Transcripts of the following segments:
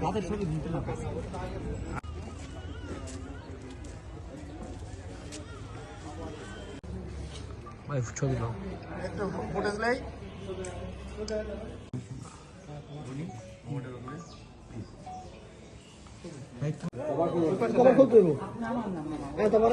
তাদের ছবি দিতে না ভাই ছবি দাও। একটা ফুটেজ নেই। তোমার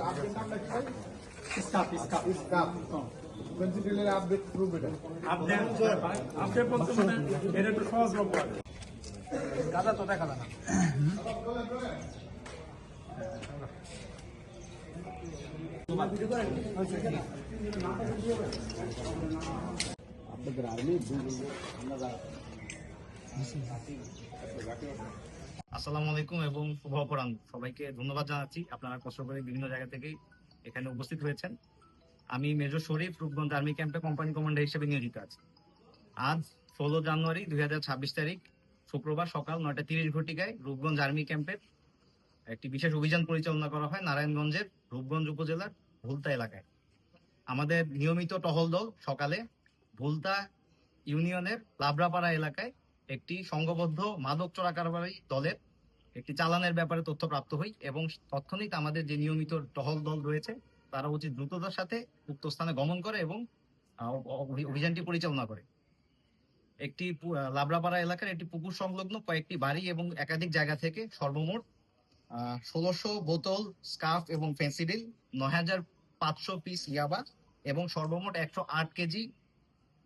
হ্যাঁ তোমার কি মিট যাইব আপডেট প্রুভ এটা আপনি বলতে মানে এটা দেখা না আসসালামু আলাইকুম এবং শুভ অপরাহ্ন সবাইকে ধন্যবাদ জানাচ্ছি। আপনারা কষ্ট করে বিভিন্ন জায়গা থেকে এখানে উপস্থিত হয়েছেন। আমি মেজর শরীফ রূপগঞ্জ আর্মি ক্যাম্পে কোম্পানি কমান্ডার হিসেবে নিয়োজিত আছি। আজ ষোলো জানুয়ারি দু হাজার ছাব্বিশ তারিখ, শুক্রবার সকাল নয়টা তিরিশ ঘটিকায় রূপগঞ্জ আর্মি ক্যাম্পের একটি বিশেষ অভিযান পরিচালনা করা হয় নারায়ণগঞ্জের রূপগঞ্জ উপজেলার ভুলতা এলাকায়। আমাদের নিয়মিত টহল দল সকালে ভুলতা ইউনিয়নের লাবরাপাড়া এলাকায় একটি সংঘবদ্ধ মাদক চোরা কারবারি দলের একটি চালানের ব্যাপারে তথ্য প্রাপ্ত হই এবং তৎক্ষণিক আমাদের যে নিয়মিত টহল দল রয়েছে, তারা অতি দ্রুততার সাথে উক্ত স্থানে গমন করে এবং অভিযানটি পরিচালনা করে। একটি লাবরাপাড়া এলাকার একটি পুকুর সংলগ্ন কয়েকটি বাড়ি এবং একাধিক জায়গা থেকে সর্বমোট ষোলোশো বোতল স্কার্ফ এবং ফেন্সিডিল নয় হাজার পাঁচশো পিস ইয়াবা এবং সর্বমোট একশো আট কেজি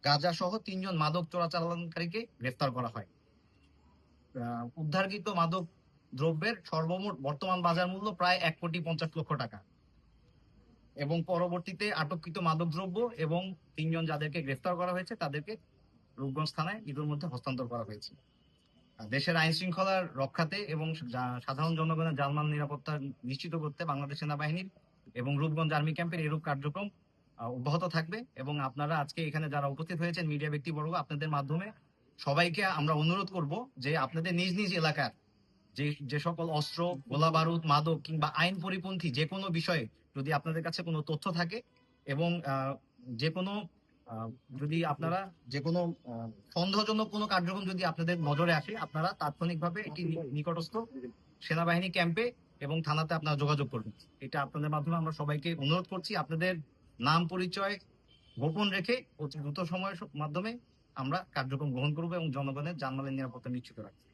গাঁজা সহ তিনজন মাদক চোরাচালানকারীকে গ্রেফতার করা হয়। উদ্ধারকৃত মাদক দ্রব্যের সর্বমোট বর্তমান বাজার মূল্য প্রায় এক কোটি পঞ্চাশ লক্ষ টাকা। এবং পরবর্তীতে আটককৃত মাদক দ্রব্য এবং তিনজন যাদেরকে গ্রেফতার করা হয়েছে, তাদেরকে রূপগঞ্জ থানায় ঈদের মধ্যে হস্তান্তর করা হয়েছে। দেশের আইন শৃঙ্খলার রক্ষাতে এবং সাধারণ জনগণের জানমাল নিরাপত্তা নিশ্চিত করতে বাংলাদেশ সেনাবাহিনীর এবং রূপগঞ্জ আর্মি ক্যাম্পের এরূপ কার্যক্রম অব্যাহত থাকবে। এবং আপনারা আজকে এখানে যারা উপস্থিত হয়েছেন, মিডিয়া ব্যক্তিবর্গ, আপনাদের মাধ্যমে সবাইকে আমরা অনুরোধ করব যে আপনাদের নিজ নিজ এলাকার যে যে সকল অস্ত্র গোলা বারুদ মাদক কিংবা আইন পরিপন্থী যে কোনো বিষয়ে যদি আপনাদের কাছে কোনো তথ্য থাকে এবং যে কোনো যদি আপনারা যে কোনো সন্দেহজনক কোনো কার্যক্রম যদি আপনাদের নজরে আসে, আপনারা তাৎক্ষণিকভাবে একটি নি- নিকটস্থ সেনাবাহিনী ক্যাম্পে এবং থানাতে আপনারা যোগাযোগ করবেন। এটা আপনাদের মাধ্যমে আমরা সবাইকে অনুরোধ করছি, আপনাদের নাম পরিচয় গোপন রেখে অতি দ্রুত সময়ের মাধ্যমে আমরা কার্যক্রম গ্রহণ করব এবং জনগণের জানমালের নিরাপত্তা নিশ্চিত রাখব।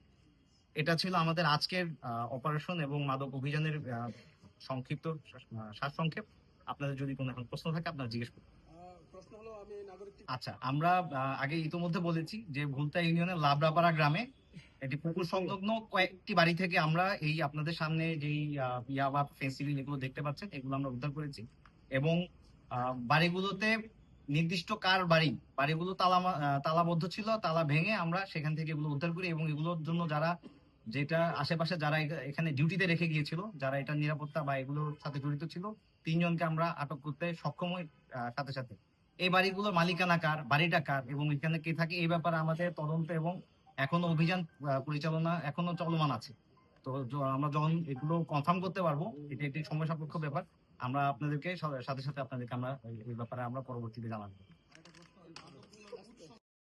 এটা ছিল আমাদের আজকের অপারেশন এবং মাদক অভিযানের সংক্ষিপ্ত সারসংক্ষেপ আপনাদের যদি কোনো এখন প্রশ্ন থাকে, আপনারা জিজ্ঞেস করুন। আচ্ছা আমরা আগে ইতোমধ্যে বলেছি যে ভুলতা ইউনিয়নের লাবরাপাড়া গ্রামে একটি পুকুর সংলগ্ন কয়েকটি বাড়ি থেকে আমরা এই আপনাদের সামনে যেই ইয়াবা ফেন্সিলিন এগুলো দেখতে পাচ্ছেন, এগুলো আমরা উদ্ধার করেছি। এবং বাড়িগুলোতে নির্দিষ্ট কার বাড়ি, বাড়িগুলো তালা তালাবদ্ধ ছিল, তালা ভেঙে আমরা সেখান থেকে এগুলো উদ্ধার করি এবং এগুলোর জন্য যারা যেটা আশেপাশে যারা এখানে ডিউটিতে রেখে গিয়েছিল, যারা এটা নিরাপত্তা বা এগুলোর সাথে জড়িত ছিল, তিনজনকে আমরা আটক করতে সক্ষম হই সাথে সাথে। এই বাড়িগুলোর মালিকানা কার, বাড়িটা কার, এবং এখানে কে থাকে, এই ব্যাপারে আমাদের তদন্ত এবং এখনও অভিযান পরিচালনা এখনও চলমান আছে। তো আমরা যখন এগুলো কনফার্ম করতে পারব, এটা একটি সময় সাপেক্ষ ব্যাপার, আমরা আপনাদেরকে সাথে সাথে আপনাদেরকে আমরা এই- ব্যাপারে আমরা পরবর্তীতে জানাব।